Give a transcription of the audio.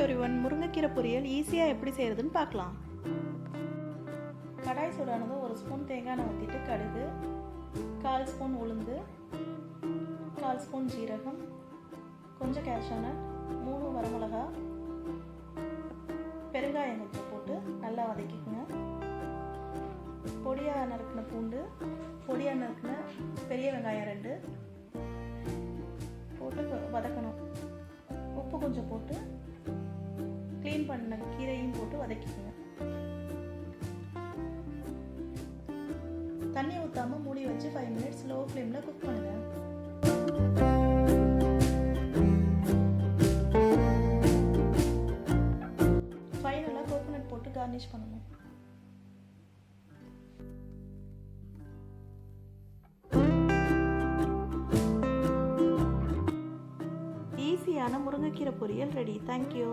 Every one முருங்கைக்கீரை பொரியல் ஈஸியாக எப்படி செய்கிறதுன்னு பார்க்கலாம். கடாய் சூடானதும் ஒரு ஸ்பூன் தேங்காய் எண்ணெய் ஊற்றிட்டு கடுகு கால் ஸ்பூன் உளுந்து கால் ஸ்பூன் ஜீரகம் கொஞ்சம் கேஷானட் மூணு வரமிளகா பெருங்காயம் கொஞ்சம் போட்டு நல்லா வதக்கிக்கோங்க. பொடியாக நறுக்கின பூண்டு பொடியாக நறுக்கின பெரிய வெங்காயம் ரெண்டு போட்டு வதக்கணும். உப்பு கொஞ்சம் போட்டு க்ளீன் பண்ண கீரையும் போட்டு வதக்கிக்கோங்க. தண்ணி ஊற்றாம மூடி வச்சு ஃபைவ் மினிட்ஸ் லோ ஃப்ளேமில் குக் பண்ணுங்கள் ஃபைனலாக கோகோனட் போட்டு கார்னிஷ் பண்ணணும் ஈஸியான முருங்கைக்கீரை பொரியல் ரெடி தேங்க்யூ